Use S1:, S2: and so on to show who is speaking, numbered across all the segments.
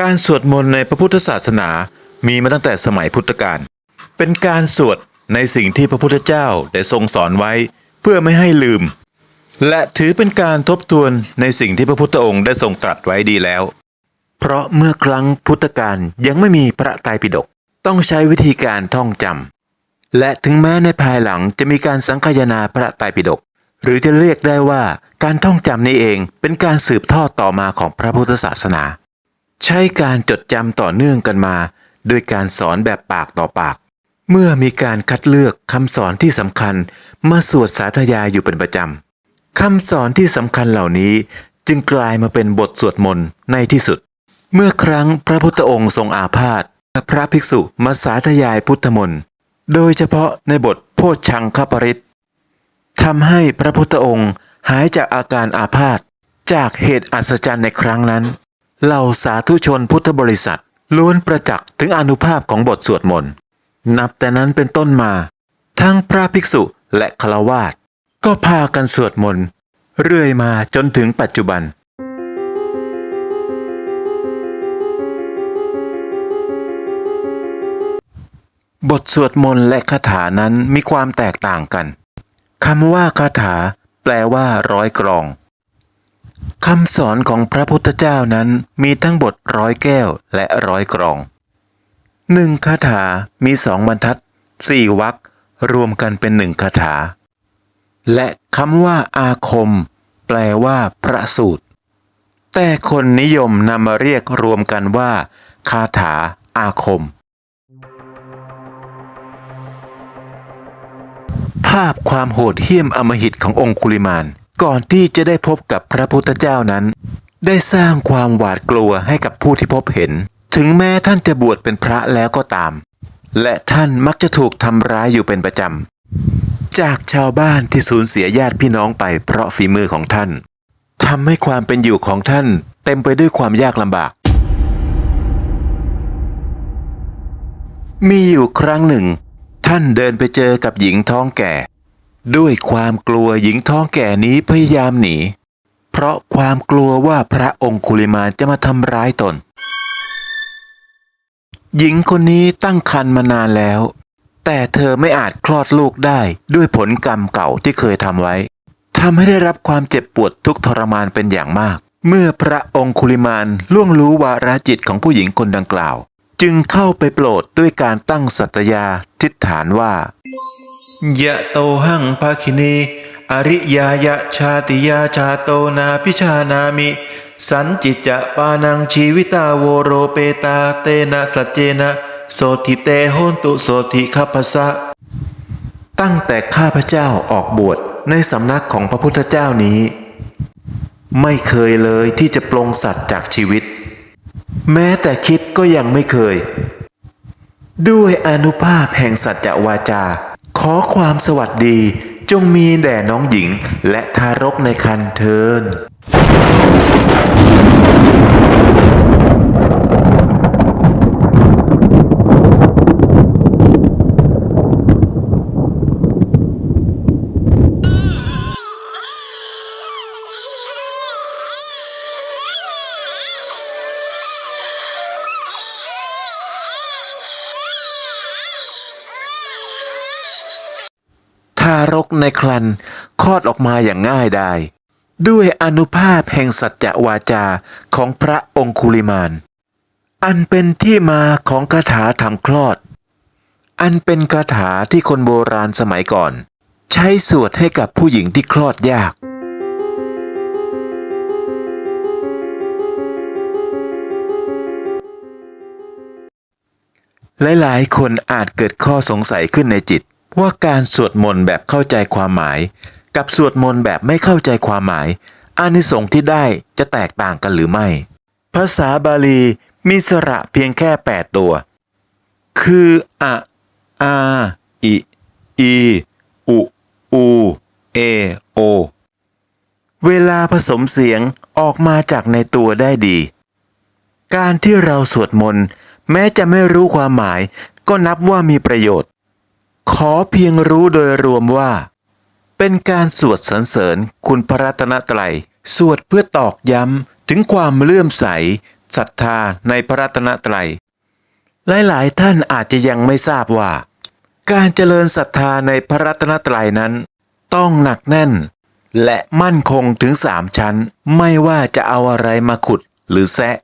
S1: การสวดมนต์ในพระพุทธศาสนามีมาตั้งแต่สมัยพุทธกาล เป็นการสวดในสิ่งที่พระพุทธเจ้าได้ทรงสอนไว้เพื่อไม่ให้ลืม และถือเป็นการทบทวนในสิ่งที่พระพุทธองค์ได้ทรงตรัสไว้ดีแล้ว เพราะเมื่อครั้งพุทธกาลยังไม่มีพระไตรปิฎกต้องใช้วิธีการท่องจำและถึงแม้ในภายหลังจะมีการสังคายนาพระไตรปิฎกหรือจะเรียกได้ว่าการท่องจำนี้เองเป็นการสืบทอดต่อมาของพระพุทธศาสนา ใช้การจดจำต่อเนื่องกันมาด้วยการสอนแบบปากต่อปาก เมื่อมีการคัดเลือกคำสอนที่สำคัญมาสวดสาธยายอยู่เป็นประจำคำสอนที่สำคัญเหล่านี้จึงกลายมาเป็นบทสวดมนต์ในที่สุด เมื่อครั้งพระพุทธองค์ทรงอาพาธพระภิกษุมาสาธยายพุทธมนต์ โดยเฉพาะในบทโพชฌังคปริตทำให้พระพุทธองค์หายจากอาการอาพาธจากเหตุอัศจรรย์ในครั้งนั้น เหล่าสาธุชนพุทธบริษัท ล้วนประจักษ์ถึงอนุภาพของบทสวดมนต์นับแต่นั้นเป็นต้นมา ทั้งพระภิกษุและฆราวาสก็พากันสวดมนต์เรื่อยมาจนถึงปัจจุบัน บทสวดมนต์และคาถานั้นมีความแตกต่างกันคำว่าคาถาแปลว่าร้อยกรอง คำสอนของพระพุทธเจ้านั้นมีทั้งบทร้อยแก้วและร้อยกรองหนึ่งคาถามีสองบรรทัดสี่วรรครวมกันเป็นหนึ่งคาถา และคำว่าอาคม แปลว่าพระสูตร แต่คนนิยมนำมาเรียกรวมกันว่า คาถาอาคม ภาพความโหดเหี้ยมอมหิตขององคุลิมาน ก่อนที่จะได้พบกับพระพุทธเจ้านั้น ได้สร้างความหวาดกลัวให้กับผู้ที่พบเห็น ถึงแม้ท่านจะบวชเป็นพระแล้วก็ตาม และท่านมักจะถูกทำร้ายอยู่เป็นประจำ จากชาวบ้านที่สูญเสียญาติพี่น้องไปเพราะฝีมือของท่านทำให้ความเป็นอยู่ของท่านเต็มไปด้วยความยากลำบาก มีอยู่ครั้งหนึ่ง ท่านเดินไปเจอกับหญิงท้องแก่ ด้วยความกลัวหญิงท้องแก่นี้พยายามหนี เพราะความกลัวว่าพระองคุลิมานจะมาทำร้ายตน หญิงคนนี้ตั้งครรภ์มานานแล้ว แต่เธอไม่อาจคลอดลูกได้ด้วยผลกรรมเก่าที่เคยทำไว้ทำให้ได้รับความเจ็บปวดทุกทรมานเป็นอย่างมาก เมื่อพระองคุลิมานล่วงรู้วาระจิตของผู้หญิงคนดังกล่าว จึงเข้าไปโปรดด้วยการตั้งสัตยาทิฏฐานว่า ยะโตหังภาคินีอริยายะชาติยาชาโตนาพิชานามิ สันจิจะปานังชีวิตาโวโรเปตาเตนะสัจเจนะโสติเตโหนตุโสติคัพพสะตั้งแต่ข้าพเจ้าออกบวชในสำนักของพระพุทธเจ้านี้ ไม่เคยเลยที่จะปลงสัตว์จากชีวิต แม้แต่คิดก็ยังไม่เคย ด้วยอนุภาพแห่งสัจจวาจา ขอความสวัสดีจงมีแด่น้องหญิงและทารกในครรภ์เทิน ทารกในครรภ์คลอดออกมาอย่างง่ายดายด้วยอนุภาพแห่งสัจจวาจาของพระองคุลิมาน อันเป็นที่มาของคาถาทำคลอด อันเป็นคาถาที่คนโบราณสมัยก่อน ใช้สวดให้กับผู้หญิงที่คลอดยากหลายๆ คนอาจเกิดข้อสงสัยขึ้นในจิต ว่าการสวดมนต์แบบเข้าใจความหมาย กับสวดมนต์แบบไม่เข้าใจความหมาย อานิสงส์ที่ได้จะแตกต่างกันหรือไม่ ภาษาบาลีมีสระเพียงแค่ 8 ตัว คือ อะ อา อิ อี อุ อู เอ โอ เวลาผสมเสียงออกมาจากในตัวได้ดี การที่เราสวดมนต์แม้จะไม่รู้ความหมายก็นับว่ามีประโยชน์ ขอเพียงรู้โดยรวมว่า เป็นการสวดสรรเสริญคุณพระรัตนตรัย สวดเพื่อตอกย้ำถึงความเลื่อมใสศรัทธาในพระรัตนตรัย หลายๆ ท่านอาจจะยังไม่ทราบว่า การเจริญศรัทธาในพระรัตนตรัยนั้น ต้องหนักแน่น และมั่นคงถึงสามชั้น ไม่ว่าจะเอาอะไรมาขุดหรือแซะ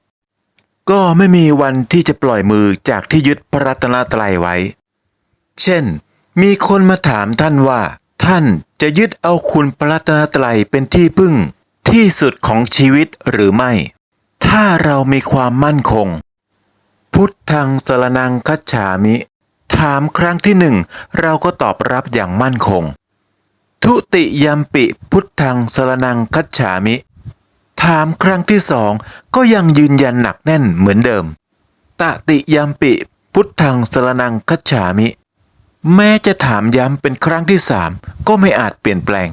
S1: ก็ไม่มีวันที่จะปล่อยมือจากที่ยึดพระรัตนตรัยไว้ เช่น มีคนมาถามท่านว่า ท่านจะยึดเอาคุณพระรัตนตรัยเป็นที่พึ่ง ที่สุดของชีวิตหรือไม่ ถ้าเรามีความมั่นคง พุทธังสรนังคัจฉามิ ถามครั้งที่หนึ่งเราก็ตอบรับอย่างมั่นคง ทุติยมปิพุทธังสรนังคัจฉามิ ถามครั้งที่สองก็ยังยืนยันหนักแน่นเหมือนเดิม ตติยมปิพุทธังสรนังคัจฉามิ แม้จะถามย้ำเป็นครั้งที่สามก็ไม่อาจเปลี่ยนแปลง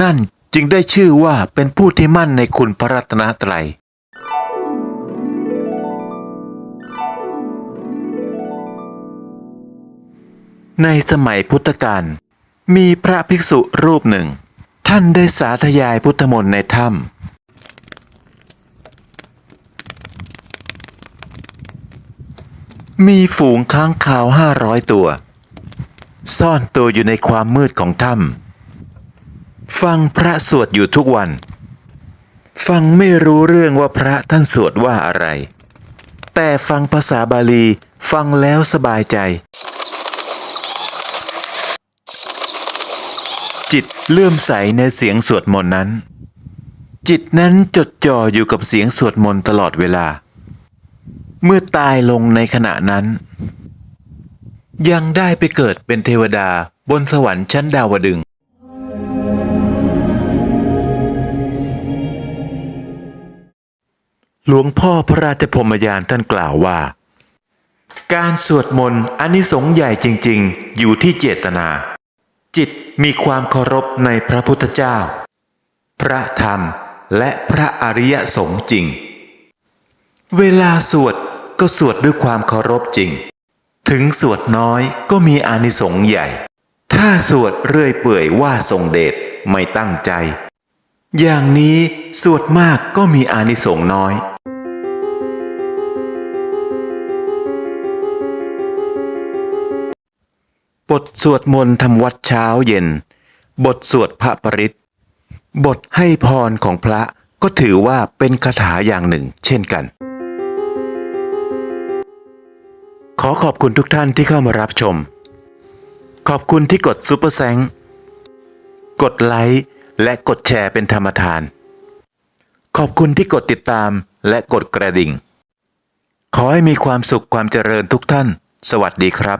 S1: นั่นจึงได้ชื่อว่าเป็นผู้ที่มั่นในคุณพระรัตนตรัยในสมัยพุทธกาลมีพระภิกษุรูปหนึ่ง ท่านได้สาธยายพุทธมนต์ในถ้ำมีฝูงค้างคาวห้าร้อยตัว ซ่อนตัวอยู่ในความมืดของถ้ำฟังพระสวดอยู่ทุกวัน ฟังไม่รู้เรื่องว่าพระท่านสวดว่าอะไร แต่ฟังภาษาบาลีฟังแล้วสบายใจ จิตเลื่อมใสในเสียงสวดมนต์นั้น จิตนั้นจดจ่ออยู่กับเสียงสวดมนต์ตลอดเวลา เมื่อตายลงในขณะนั้น ยังได้ไปเกิดเป็นเทวดาบนสวรรค์ชั้นดาวดึง หลวงพ่อพระราชพรมยานท่านกล่าวว่า การสวดมนต์อานิสงส์ใหญ่จริง ๆ อยู่ที่เจตนา จิตมีความเคารพในพระพุทธเจ้า พระธรรมและพระอริยสงฆ์จริง เวลาสวดก็สวดด้วยความเคารพจริง ถึงสวดน้อยก็มีอานิสงส์ใหญ่ ถ้าสวดเรื่อยเปื่อยว่าทรงเดชไม่ตั้งใจ อย่างนี้สวดมากก็มีอานิสงส์น้อย บทสวดมนต์ทำวัดเช้าเย็น บทสวดพระปริตบทให้พรของพระก็ถือว่าเป็นคาถาอย่างหนึ่ง เช่นกัน ขอขอบคุณทุกท่านที่เข้ามารับชม ขอบคุณที่กดซุปเปอร์แซงกดไลค์และกดแชร์เป็นธรรมทาน ขอบคุณที่กดติดตามและกดกระดิ่ง ขอให้มีความสุขความเจริญทุกท่าน สวัสดีครับ